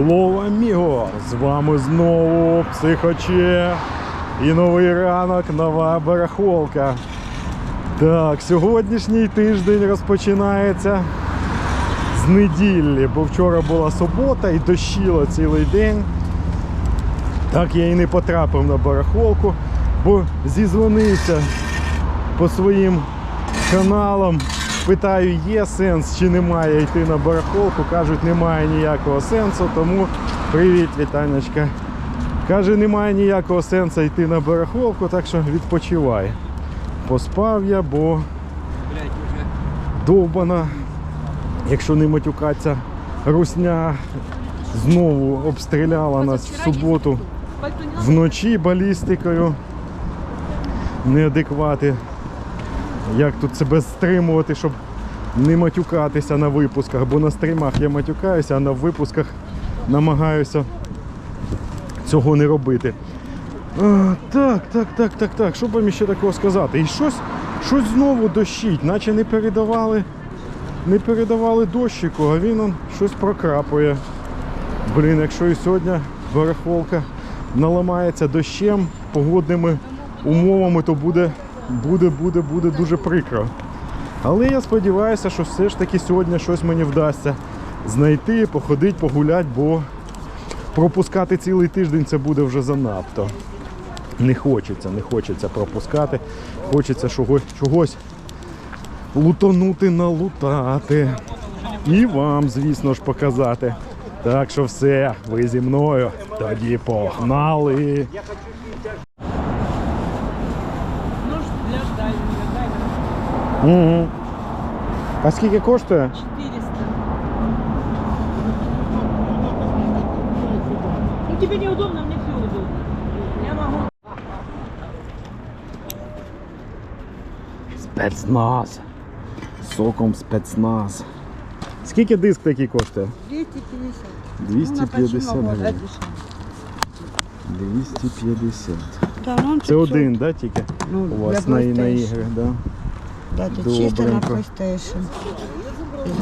Hello, amigo! З вами знову Психоче і новий ранок, нова барахолка. Так, сьогоднішній тиждень розпочинається з неділі, бо вчора була субота і дощило цілий день. Так я і не потрапив на барахолку, бо зізвонився по своїм каналам. Питаю, є сенс чи немає йти на барахолку. Кажуть, немає ніякого сенсу, тому привіт, вітанечка. Каже, немає ніякого сенсу йти на барахолку, так що відпочивай. Поспав я, бо довбана, якщо не матюкатися, русня знову обстріляла нас в суботу вночі балістикою. Неадеквати. Як тут себе стримувати, щоб не матюкатися на випусках, бо на стрімах я матюкаюся, а на випусках намагаюся цього не робити. А, так, так, так, так, так. Що б мені ще такого сказати? І щось, щось знову дощить, наче не передавали, не передавали дощику, а він он щось прокрапує. Блін, якщо і сьогодні барахолка наламається дощем, погодними умовами, то буде, буде, буде, буде дуже прикро. Але я сподіваюся, що все ж таки сьогодні щось мені вдасться знайти, походити, погуляти, бо пропускати цілий тиждень це буде вже занадто. Не хочеться, не хочеться пропускати. Хочеться чогось, чогось лутонути, налутати. І вам, звісно ж, показати. Так що все, ви зі мною. Тоді погнали. Угу. А скільки коштує? 400. Ну тебе неудобно, мне все удобно. Я могу. Спецназ. Соком спецназ. Скільки диск такий коштує? 250. 250 гривень. 250. Да, ну он Це один, да, тільки? Ну, У вас на, на ігри, да? Да, це чисто на Добренько. PlayStation.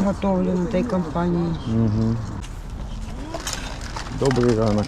Зготовлено тій компанией. Угу. Добрий ранок.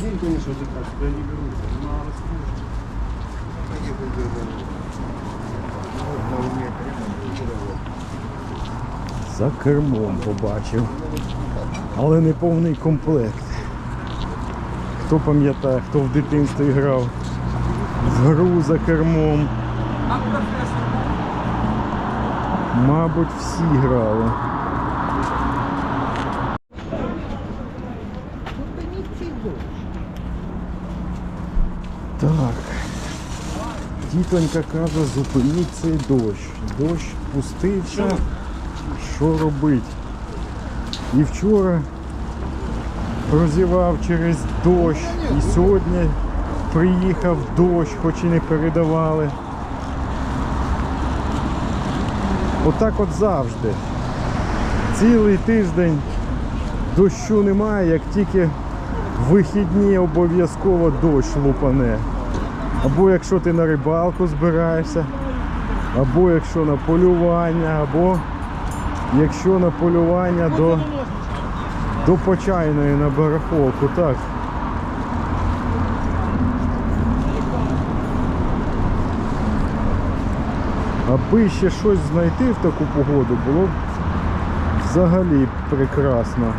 когда ты первый день, конечно, ты так, тебя не берут. На раскрутку. За кермом побачив. Але не повний комплект. Хто пам'ятає, хто в дитинстві грав в гру за кермом. Мабуть, всі грали. Так. Тітонька каже, зупиніть цей дощ. Дощ пустився. Що робить? І вчора прозівав через дощ. І сьогодні приїхав дощ, хоч і не передавали. Отак от завжди. Цілий тиждень дощу немає, як тільки вихідні обов'язково дощ лупане. Або якщо ти на рибалку збираєшся, або якщо на полювання, або якщо на полювання до, до почайної на барахолку. Так. Аби ще щось знайти в таку погоду, було б взагалі прекрасно.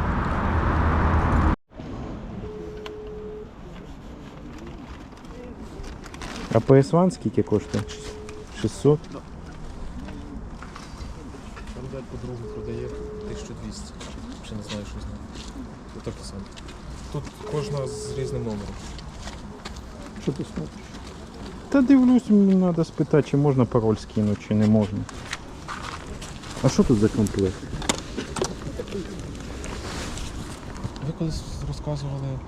А PS1 скільки коштує? 600? Там дядь подругу продає 1200. Ще не знаю, що з ним. Отак і сам. Тут кожна з різним номером. Що ти смотриш? Та дивлюсь, мені треба спитати, чи можна пароль скинути, чи не можна. А що тут за комплект? Ви колись розказували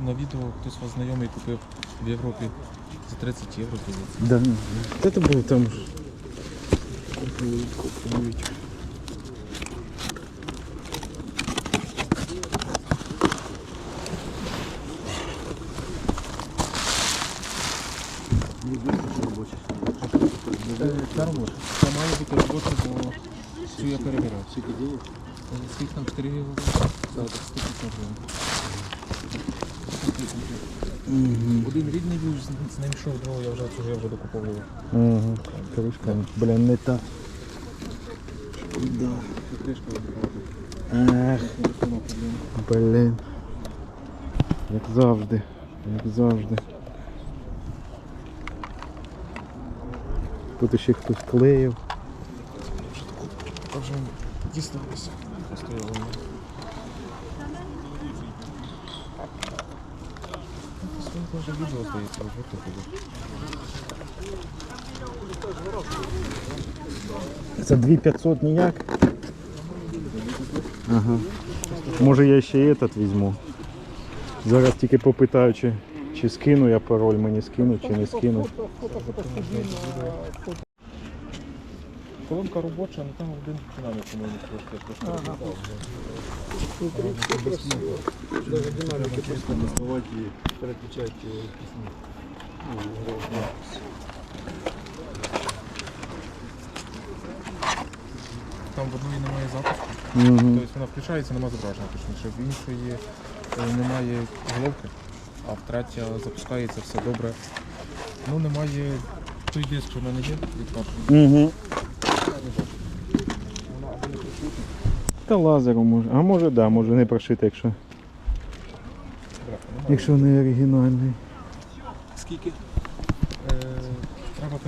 на відео, хтось вас знайомий купив в Європі за 30 євро. Да. Це було там. Купують, купують. Це має бути робоча, бо цю я перевіряв. Скільки? Скільки там 4 євро? Так, 150 гривень. Один рідний був, з- ним йшов, другого я вже цього я вже докуповував. Угу. Кришка, блін, не та. Кришка. Ех, блін. Як завжди. Як завжди. Тут ще хтось клеїв. Так же Своє теж відео здається, роботи буде. Це 2500 ніяк? Ага. Може я ще этот візьму. Зараз тільки попитаю, чи, чи скину я пароль, мені скину, чи не скинуть. Колонка робоча, але там один динамік, по-моєму, трошки трошки. Даже динамики просто доставать и переключать э. Там в одної немає запуску. Тобто вона включається, немає зображення, точніше. В іншої е, немає головки, а в третя запускається все добре. Ну немає той диск, що в мене є від першого. Та лазером може. А може да, може не прошити, якщо, якщо не оригінальний. Скільки? Е, треба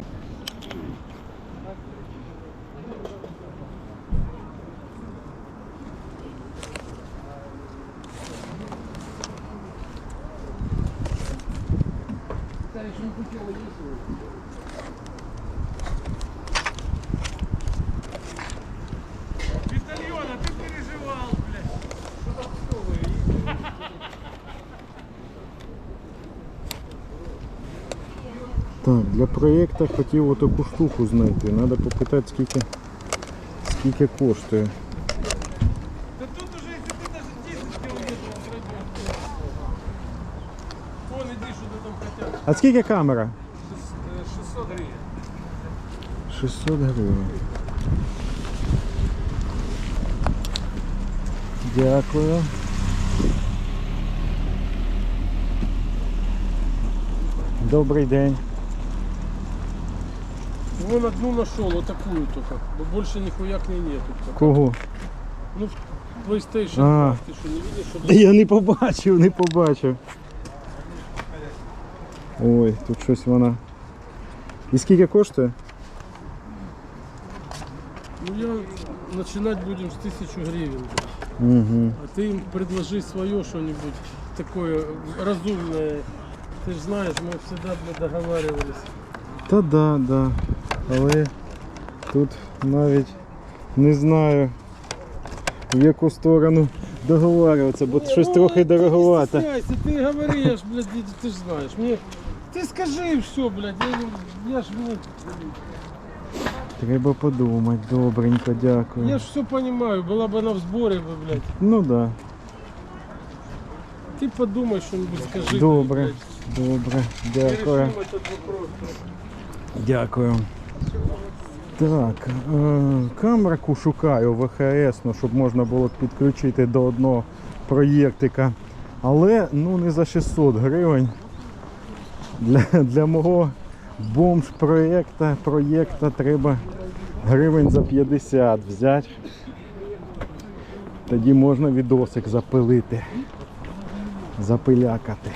Так, для проєкту хотів отаку штуку знайти. Треба попитати, скільки, скільки коштує. Да тут уже, если ты даже 10 километров пройдешь, Вон иди, что ты там хотят. А скільки камера? 600 гривен. 600 гривень. Дякую. Добрий день Вон одну нашел, вот такую только. Но больше нихуя к ней нету. пока. Кого? Ну, в PlayStation А. 2, ты что, не видишь, что Та Я не побачив, не побачив. Ой, тут щось вона. І скільки коштує? Ну, я начинать будем с 1000 гривен. Угу. А ты им предложи свое что-нибудь такое разумное. Ты же знаешь, мы всегда блядь, договаривались. Та да, да. Але тут навіть не знаю в яку сторону договарюватися, бо щось трохи дороговато. Не стесняйся, ты говоришь, блядь, ты, ты же знаешь. Мне... Ты скажи и все, блядь. Я, не- я ж, блядь, Треба подумати, добренько, дякую. я ж все понимаю. Была бы она в сборе, бы, блядь. Ну да, Ты подумай что-нибудь, скажи. добре, блядь. добре, И дякую. решим этот вопрос. Дякую. Так, е, камерку шукаю ВХС, ну, щоб можна було підключити до одного проєктика. Але ну не за 600 гривень. Для, для мого бомж-проєкта проєкта треба гривень за 50 взяти. Тоді можна відосик запилити, запилякати.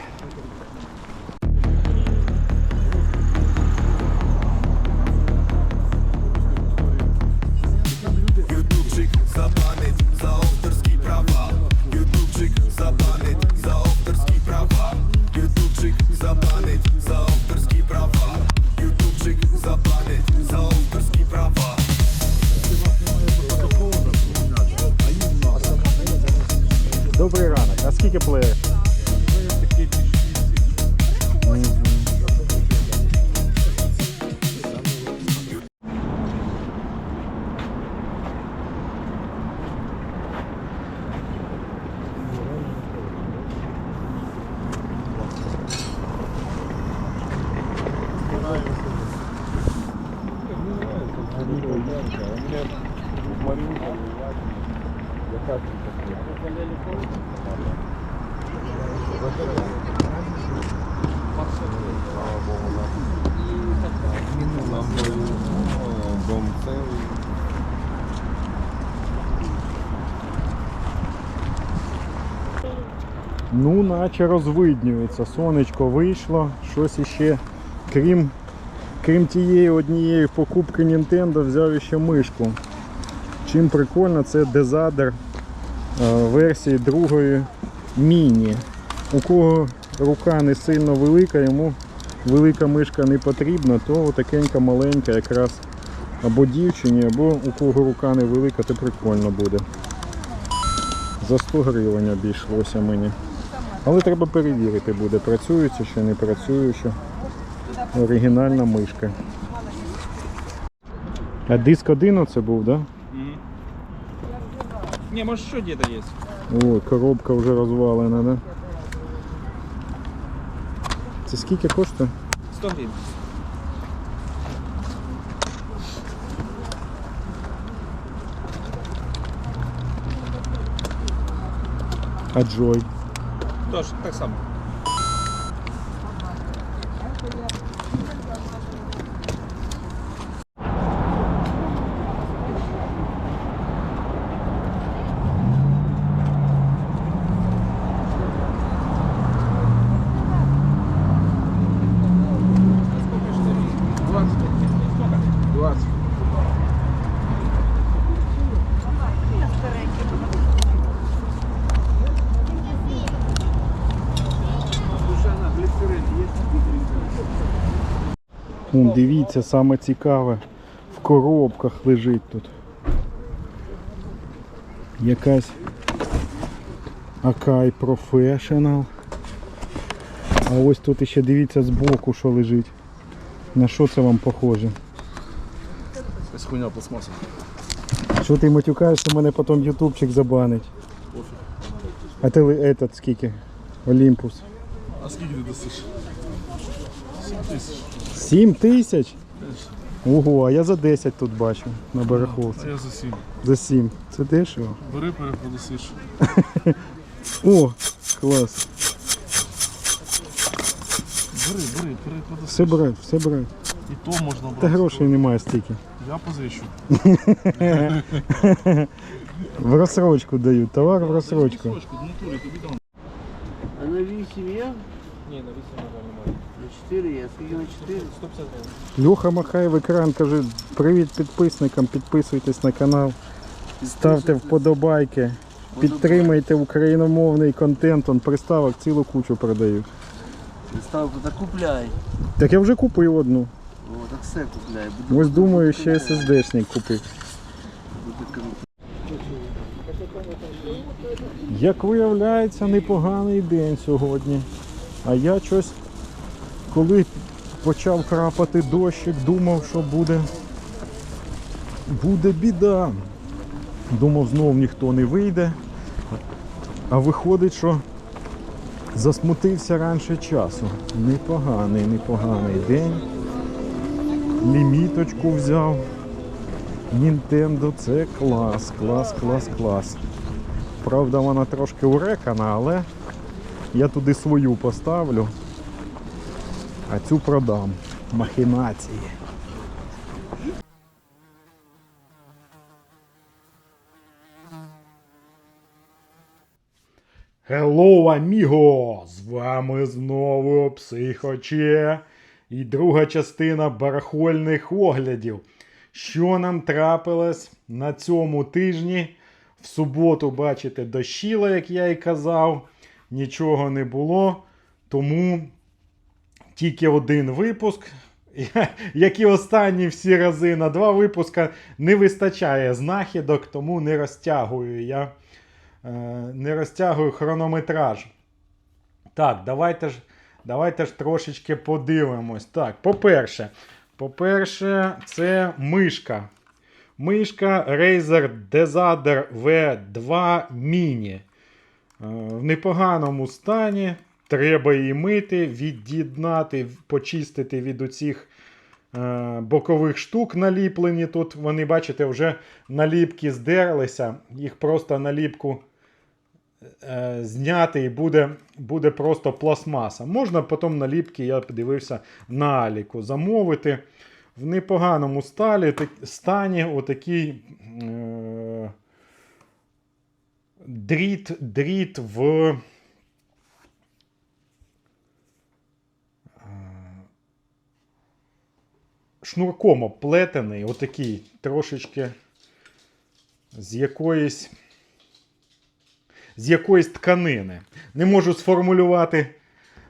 Ну, наче розвиднюється. Сонечко вийшло. Щось іще, крім, крім тієї однієї покупки Nintendo, взяв іще мишку. Чим прикольно, це дезадер версії другої міні. У кого рука не сильно велика, йому велика мишка не потрібна, то такенька маленька якраз або дівчині, або у кого рука не велика, то прикольно буде. За 100 гривень обійшлося мені. Але треба перевірити буде, працюючи чи не працюючи. Оригінальна мишка. А диск один оце був, так? Не, может еще где-то есть. Ой, коробка вже розвалена, да? Це скільки коштує? 100 гривен. А Джой? Тоже так само. Вон, дивіться, саме цікаве в коробках лежить тут. Якась Akai Professional. А ось тут ще дивіться збоку, що лежить. На що це вам похоже? Якась хуйня пластмаса. Що ти матюкаєшся, мене потім ютубчик забанить. А ти этот скільки? Олімпус. А скільки ти досиш? 7 тисяч. 7 тисяч? Ого, а я за 10 тут бачу на барахолці. А я за 7. За 7. Це дешево. Бери, перепродасиш. О, клас. Бери, бери, перепродасиш. Все брать, все брать. І то можна брати. Та грошей немає стільки. Я позичу. В розсрочку дають, товар в розсрочку. А на 8 є? Не, на 8 немає. На 4 є. Скільки на 4? 150 гривен. Льоха махає в екран, каже, привіт підписникам, підписуйтесь на канал, ставте вподобайки, підтримайте україномовний контент, он приставок цілу кучу продають. Приставку так купляй. Так я вже купив одну. О, так все купляй. Буде, Ось думаю, ще SSD-шник купив. Як виявляється, непоганий день сьогодні. А я щось, коли почав крапати дощик, думав, що буде, буде біда. Думав, знов ніхто не вийде. А виходить, що засмутився раніше часу. Непоганий, непоганий день. Ліміточку взяв. Нінтендо це клас, клас, клас, клас. Правда, вона трошки урекана, але я туди свою поставлю, а цю продам. Махінації. Hello, amigo! З вами знову Психоче і друга частина барахольних оглядів. Що нам трапилось на цьому тижні? В суботу, бачите, дощило, як я і казав, нічого не було. Тому тільки один випуск. Як і останні всі рази на два випуска не вистачає знахідок, тому не розтягую я е, не розтягую хронометраж. Так, давайте ж, давайте ж трошечки подивимось. Так, по-перше, по-перше, це мишка. Мишка Razer Desader V2 Mini. Е, В непоганому стані. Треба її мити, від'єднати, почистити від оцих е, бокових штук наліплені. Тут вони, бачите, вже наліпки здерлися. Їх просто наліпку е, зняти і буде, буде просто пластмаса. Можна потім наліпки, я подивився, на Аліку замовити. В непоганому сталі, так, стані отакий е, дріт, дріт в. Шнурком оплетений, отакий трошечки з якоїсь з якоїсь тканини. Не можу сформулювати,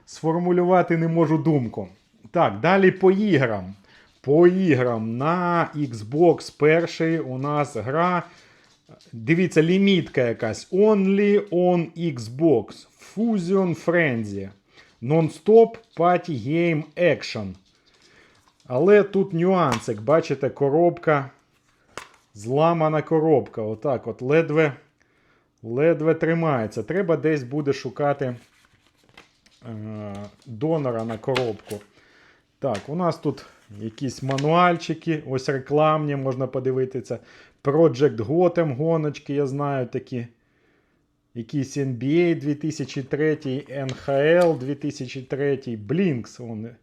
сформулювати не можу думку. Так, далі по іграм. По іграм на Xbox перший у нас гра. Дивіться, лімітка якась. Only on Xbox. Fusion Frenzy. Non-stop Party Game Action. Але тут нюансик. Бачите, коробка. Зламана коробка. Отак от ледве, ледве тримається. Треба десь буде шукати е, донора на коробку. Так, у нас тут якісь мануальчики, ось рекламні, можна подивитися. Project Gotham гоночки, я знаю такі. Якийсь NBA 2003, NHL 2003, Blinks. Вони.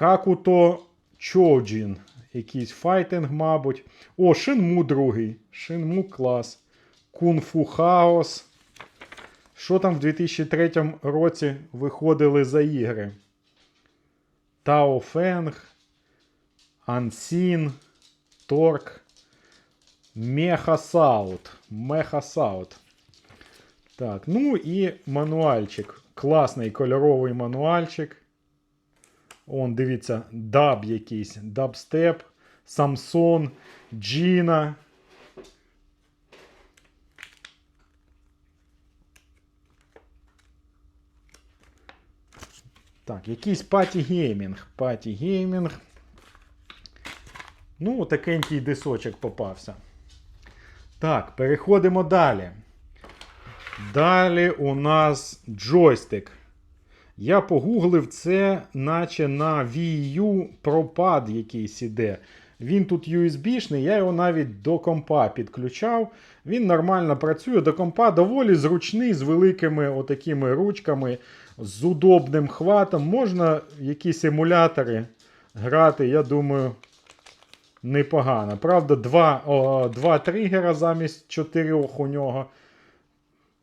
Какуто Чоджін. Якийсь файтинг, мабуть. О, Шинму другий. Шинму клас. Кунг-фу Хаос. Що там в 2003 році виходили за ігри? Тао Фенг, Ансін, Торк, Мехасаут. Мехасаут. Так, ну і мануальчик. Класний кольоровий мануальчик. Он, дивіться, даб якийсь, дабстеп, Самсон, Джіна. Так, якийсь паті геймінг. Паті геймінг. Ну, такенький дисочок попався. Так, переходимо далі. Далі у нас джойстик. Я погуглив це, наче на Wii U пропад якийсь іде. Він тут USB-шний, я його навіть до компа підключав. Він нормально працює. До компа доволі зручний, з великими отакими ручками, з удобним хватом. Можна якісь емулятори грати, я думаю, непогано. Правда, два, о, два тригера замість чотирьох у нього.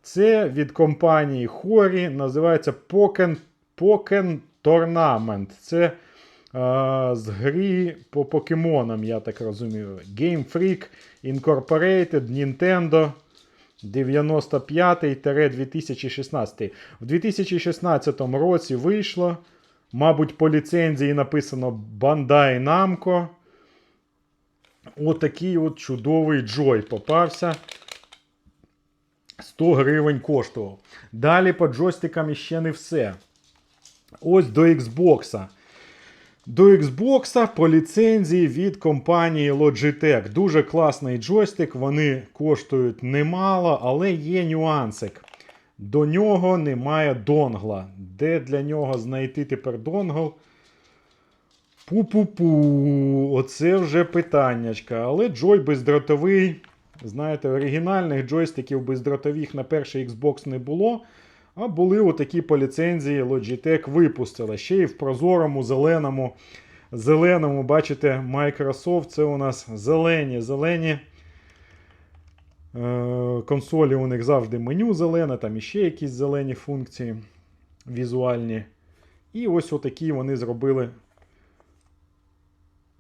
Це від компанії Хорі, називається Poken, Poken Tournament. Це е, з грі по покемонам, я так розумію. Game Freak Incorporated, Nintendo. 95-2016. В 2016 році вийшло. Мабуть, по ліцензії написано Bandai Namco. Отакий от чудовий Joy попався. 100 гривень коштував. Далі по джойстикам іще не все. Ось до Xbox. До Xbox по ліцензії від компанії Logitech. Дуже класний джойстик. Вони коштують немало, але є нюансик. До нього немає донгла. Де для нього знайти тепер донгл? Пу-пу-пу, оце вже питаннячка. Але джой бездротовий. Знаєте, оригінальних джойстиків бездротових на перший Xbox не було. А були отакі по ліцензії Logitech випустили. Ще й в прозорому, зеленому. Зеленому, бачите, Microsoft. Це у нас зелені, зелені. Е, консолі у них завжди меню зелене, там іще якісь зелені функції візуальні. І ось отакі вони зробили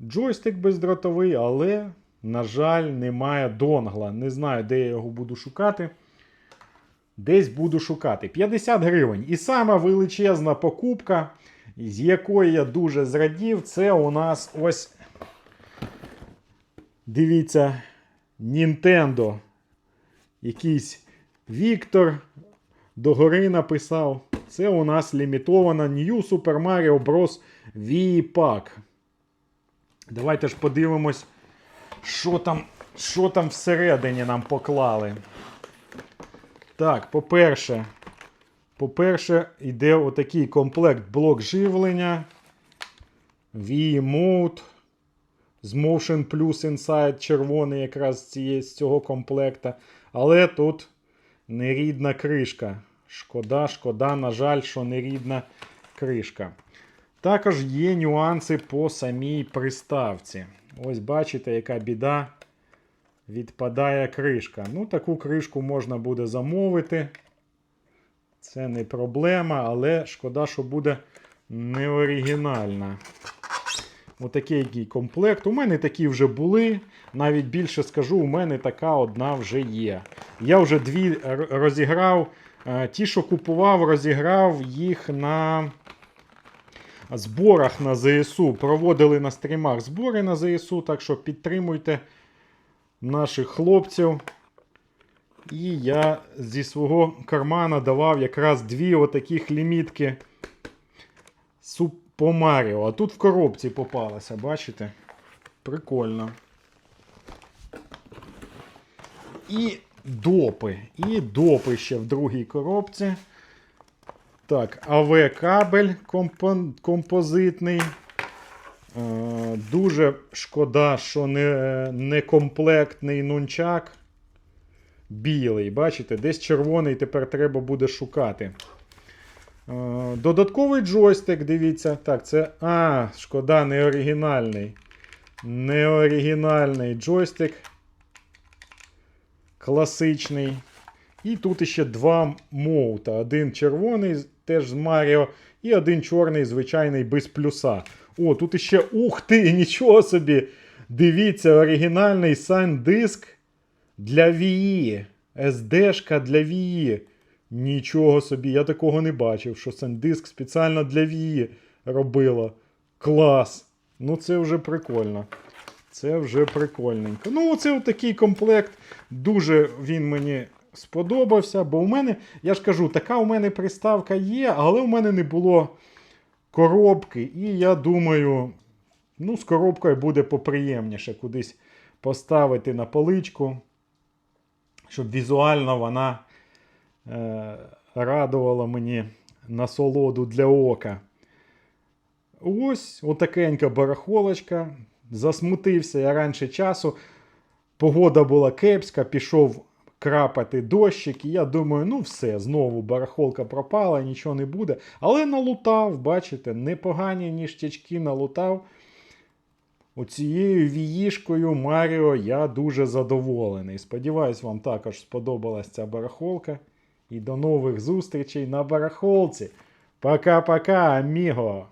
джойстик бездротовий, але, на жаль, немає донгла. Не знаю, де я його буду шукати. Десь буду шукати. 50 гривень. І сама величезна покупка, з якої я дуже зрадів, це у нас ось. Дивіться, Nintendo. Якийсь Віктор догори написав. Це у нас лімітована New Super Mario Bros. Wii Pack. Давайте ж подивимось, що там, що там всередині нам поклали. Так, по-перше, по-перше, йде отакий комплект блок живлення. Wii Mode. З Motion Plus Inside червоний якраз з цього комплекта. Але тут нерідна кришка. Шкода, шкода, на жаль, що нерідна кришка. Також є нюанси по самій приставці. Ось бачите, яка біда. Відпадає кришка. Ну, таку кришку можна буде замовити. Це не проблема, але шкода, що буде не оригінальна. Отакий комплект. У мене такі вже були. Навіть більше скажу, у мене така одна вже є. Я вже дві розіграв. Е, Ті, що купував, розіграв їх на зборах на ЗСУ. Проводили на стрімах збори на ЗСУ, так що підтримуйте наших хлопців. І я зі свого кармана давав якраз дві отаких лімітки по. А тут в коробці попалося, бачите? Прикольно. І допи. І допи ще в другій коробці. Так, АВ-кабель композитний. Е, дуже шкода, що не, не комплектний нунчак. Білий, бачите, десь червоний тепер треба буде шукати. Е, Додатковий джойстик, дивіться. Так, це. А, шкода, не оригінальний. Не оригінальний джойстик. Класичний. І тут іще два моута. Один червоний, теж з Маріо, і один чорний, звичайний, без плюса. О, тут іще. Ух ти! Нічого собі! Дивіться, оригінальний сан-диск для Wii. SD-шка для Wii. Нічого собі, я такого не бачив, що сан-диск спеціально для Wii робила. Клас! Ну, це вже прикольно. Це вже прикольненько. Ну, оце такий комплект. Дуже він мені сподобався, бо у мене, я ж кажу, така у мене приставка є, але у мене не було коробки. І я думаю, ну, з коробкою буде поприємніше кудись поставити на поличку, щоб візуально вона е, радувала мені насолоду для ока. Ось отакенька барахолочка. Засмутився я раніше часу. Погода була кепська, пішов крапати дощик, і я думаю, ну все, знову барахолка пропала, нічого не буде. Але налутав, бачите, непогані ніштячки налутав. Оцією віїшкою Маріо я дуже задоволений. Сподіваюсь, вам також сподобалась ця барахолка. І до нових зустрічей на барахолці. Пока-пока, аміго!